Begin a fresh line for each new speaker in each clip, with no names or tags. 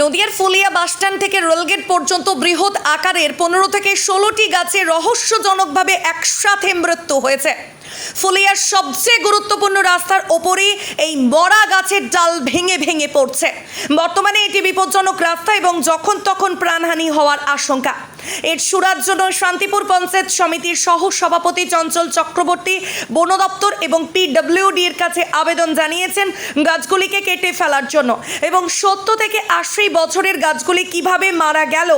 নদিয়ার ফুলিয়া বাসস্ট্যান্ড থেকে রেলগেট পর্যন্ত বৃহৎ আকারের পনেরো থেকে ষোলোটি গাছে রহস্যজনকভাবে একসাথে মৃত্যু হয়েছে। ফুলিয়ার সবচেয়ে গুরুত্বপূর্ণ রাস্তার ওপরেই এই মরা গাছের ডাল ভেঙে ভেঙে পড়ছে। বর্তমানে এটি বিপজ্জনক রাস্তা এবং যখন তখন প্রাণহানি হওয়ার আশঙ্কা। এর সুরার জন্য শান্তিপুর পঞ্চায়েত সমিতির সহ সভাপতি চঞ্চল চক্রবর্তী, বন দপ্তর এবং পিডব্লিউডি এর কাছে আবেদন জানিয়েছেন গাছগুলিকে কেটে ফেলার জন্য এবং সত্য থেকে আশি বছরের গাছগুলি কীভাবে মারা গেল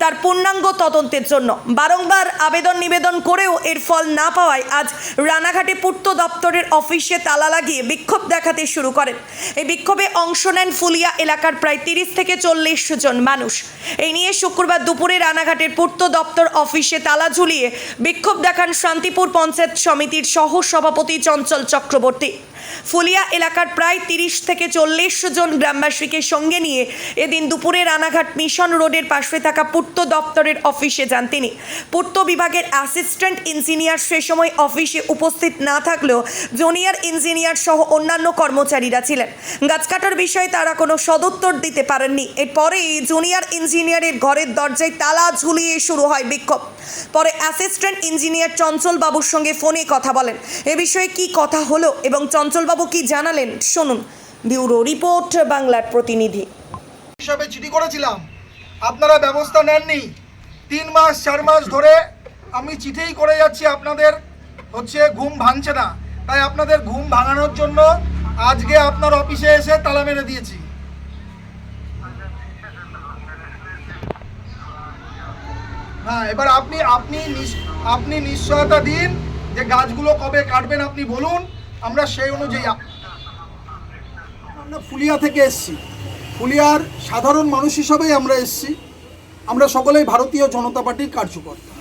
তার পূর্ণাঙ্গ তদন্তের জন্য। বারংবার আবেদন নিবেদন করেও এর ফল না পাওয়ায় আজ রানাঘাটে পূর্ত দপ্তরের অফিসে তালা লাগিয়ে বিক্ষোভ দেখাতে শুরু করেন। এই বিক্ষোভে অংশ নেন ফুলিয়া এলাকার প্রায় তিরিশ থেকে চল্লিশ জন মানুষ। এই নিয়ে শুক্রবার দুপুরে রানাঘাটের পূর্ত দপ্তর অফিসে তালা ঝুলিয়ে বিক্ষোভ দেখান শান্তিপুর পঞ্চায়েত সমিতির সহ সভাপতি চঞ্চল চক্রবর্তী। ফুলিয়া এলাকার প্রায় তিরিশ থেকে চল্লিশ জন গ্রামবাসীকে সঙ্গে নিয়ে এদিন দুপুরে রানাঘাট মিশন রোডের পাশে থাকা পূর্ত দপ্তরের অফিসে যান তিনি। পূর্ত বিভাগের অ্যাসিস্ট্যান্ট ইঞ্জিনিয়ার সে সময় অফিসে উপস্থিত না থাকলেও জুনিয়র ইঞ্জিনিয়ার সহ অন্যান্য কর্মচারীরা ছিলেন। গাছ কাটার বিষয়ে তারা কোনো সদুত্তর দিতে পারেননি। এরপরেই জুনিয়র ইঞ্জিনিয়ারের ঘরের দরজায় তালা ঝুলিয়ে শুরু হয় বিক্ষোভ। পরে অ্যাসিস্ট্যান্ট ইঞ্জিনিয়ার চঞ্চল বাবুর সঙ্গে ফোনে কথা বলেন। এ বিষয়ে কি কথা হলো এবং চঞ্চলবাবু কি জানালেন, শুনুন। ব্যুরো রিপোর্ট, বাংলার প্রতিনিধি।
হিসাবে চিঠি করেছিলাম। আপনারা ব্যবস্থা নেননি। তিন মাস, চার মাস ধরে আমি চিঠিই করে যাচ্ছি আপনাদের। হচ্ছে ঘুম ভাঙছে না। তাই আপনাদের ঘুম ভাঙানোর জন্য আজকে আপনার অফিসে এসে তালা মেরে দিয়েছি। হ্যাঁ এবার আপনি আপনি আপনি নিশ্চয়তা দিন যে গাছগুলো কবে কাটবেন আপনি বলুন, আমরা সেই অনুযায়ী আমরা ফুলিয়া থেকে এসছি। ফুলিয়ার সাধারণ মানুষ হিসাবেই আমরা এসছি। আমরা সকলেই ভারতীয় জনতা পার্টির কার্যকর্তা।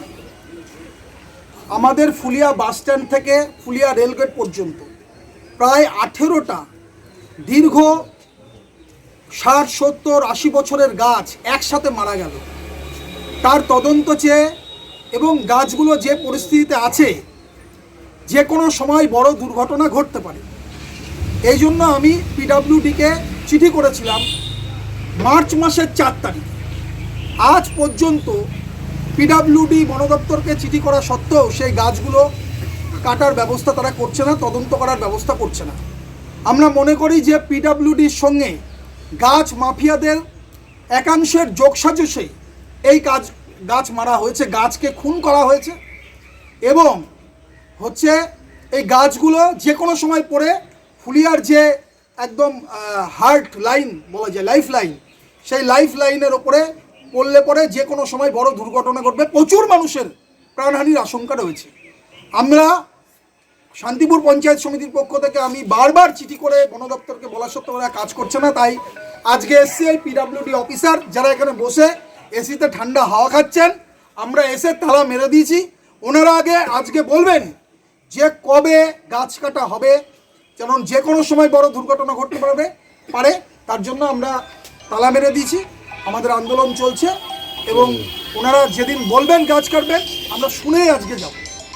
আমাদের ফুলিয়া বাস স্ট্যান্ড থেকে ফুলিয়া রেলগেট পর্যন্ত। প্রায় আঠেরোটা দীর্ঘ ষাট, সত্তর, আশি বছরের গাছ একসাথে মারা গেল। তার তদন্ত চেয়ে এবং গাছগুলো যে পরিস্থিতিতে আছে, যে কোনো সময় বড় দুর্ঘটনা ঘটতে পারে। এই জন্য আমি পিডাব্লিউডিকে চিঠি করেছিলাম মার্চ মাসের চার তারিখ। আজ পর্যন্ত পিডাব্লিউডি বন দপ্তরকে চিঠি করা সত্ত্বেও সেই গাছগুলো কাটার ব্যবস্থা তারা করছে না, তদন্ত করার ব্যবস্থা করছে না। আমরা মনে করি যে পিডাব্লিউডির সঙ্গে গাছ মাফিয়াদের একাংশের যোগসাজশে এই কাজ, গাছ মারা হয়েছে, গাছকে খুন করা হয়েছে এবং হচ্ছে এই গাছগুলো যে কোনো সময় পড়ে ফুলিয়ার যে একদম হার্ট লাইন বলা যায় লাইফ লাইন সেই লাইফ লাইনের ওপরে পড়লে পরে যে কোনো সময় বড় দুর্ঘটনা ঘটবে। প্রচুর মানুষের প্রাণহানির আশঙ্কা রয়েছে। আমরা শান্তিপুর পঞ্চায়েত সমিতির পক্ষ থেকে আমি বারবার চিঠি করে বন দপ্তরকে বলা সত্ত্বেও ওরা কাজ করছে না, তাই আজকে এসছি এই পিডাব্লিউডি অফিসার যারা এখানে বসে এসিতে ঠান্ডা হাওয়া খাচ্ছেন, আমরা এসে তালা মেরে দিয়েছি। ওনারা আগে আজকে বলবেন যে কবে গাছ কাটা হবে যেন যে কোনো সময় বড় দুর্ঘটনা ঘটতে পারবে পারে, তার জন্য আমরা তালা মেরে দিয়েছি। আমাদের আন্দোলন চলছে এবং ওনারা যেদিন বলবেন কাজ কাটবেন আমরা শুনে আজকে যাব।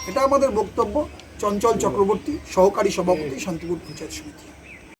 এটা আমাদের বক্তব্য। চঞ্চল চক্রবর্তী, সহকারী সভাপতি, শান্তিপুর পঞ্চায়েত সমিতি।